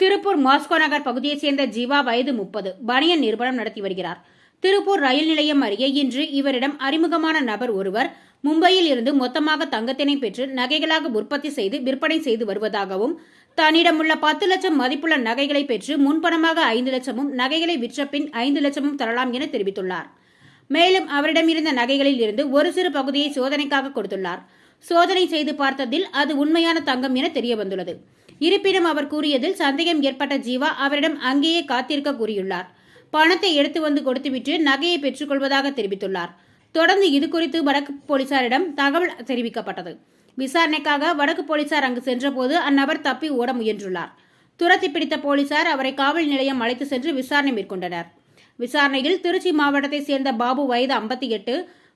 Tiruppur Moscow நகர் பகுதியைச் சேர்ந்த ஜீவா வயது முப்பது. பனியன் நிறுவனம் நடத்தி வருகிறார். திருப்பூர் ரயில் நிலையம் அருகே இன்று இவரிடம் அறிமுகமான நபர் ஒருவர் மும்பையில் இருந்து மொத்தமாக தங்கத்தினை பெற்று நகைகளாக உற்பத்தி செய்து விற்பனை செய்து வருவதாகவும் தன்னிடமுள்ள பத்து லட்சம் மதிப்புள்ள நகைகளை பெற்று முன்பணமாக ஐந்து லட்சமும் நகைகளை விற்ற பின் ஐந்து லட்சமும் தரலாம் என தெரிவித்துள்ளார். மேலும் அவரிடம் இருந்த நகைகளில் இருந்து ஒரு சிறு பகுதியை சோதனைக்காக கொடுத்துள்ளார். சோதனை செய்து பார்த்ததில் அது உண்மையான தங்கம் என தெரிய வந்துள்ளது இருப்பினும் அவர் கூறியதில் சந்தேகம் ஏற்பட்ட ஜீவா அவரிடம் அங்கேயே காத்திருக்க கூறியுள்ளார். பணத்தை எடுத்து வந்து கொடுத்துவிட்டு நகையை பெற்றுக்கொள்வதாக தெரிவித்துள்ளார். தொடர்ந்து இது குறித்து வடக்கு போலீசாரிடம் தகவல் தெரிவிக்கப்பட்டது. விசாரணைக்காக வடக்கு போலீசார் அங்கு சென்றபோது அந்நபர் தப்பி ஓட முயன்றுள்ளார். துரத்தி பிடித்த போலீசார் அவரை காவல் நிலையம் அழைத்து சென்று விசாரணை மேற்கொண்டனர். விசாரணையில் திருச்சி மாவட்டத்தைச் சேர்ந்த பாபு வயது ஐம்பத்தி எட்டு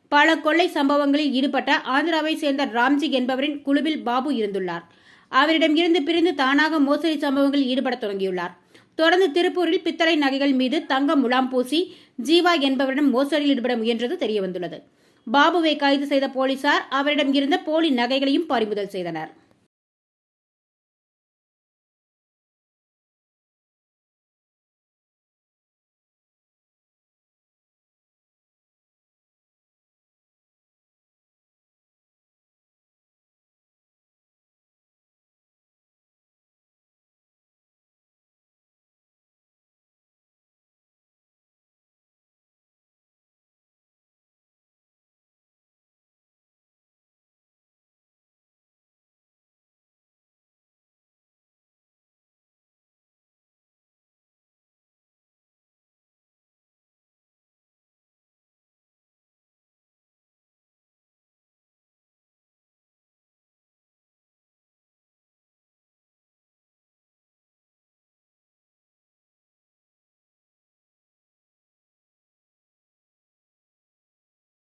பல கொள்ளை சம்பவங்களில் ஈடுபட்ட ஆந்திராவை சேர்ந்த ராம்ஜி என்பவரின் குழுவில் பாபு இருந்துள்ளார். அவரிடம் இருந்து பிரிந்து தானாக மோசடி சம்பவங்களில் ஈடுபட தொடங்கியுள்ளார். தொடர்ந்து திருப்பூரில் பித்தளை நகைகள் மீது தங்க முலாம் பூசி ஜீவா என்பவரிடம் மோசடியில் ஈடுபட முயன்றது தெரியவந்துள்ளது. பாபுவை கைது செய்த போலீசார் அவரிடம் இருந்த போலி நகைகளையும் பறிமுதல் செய்தனர்.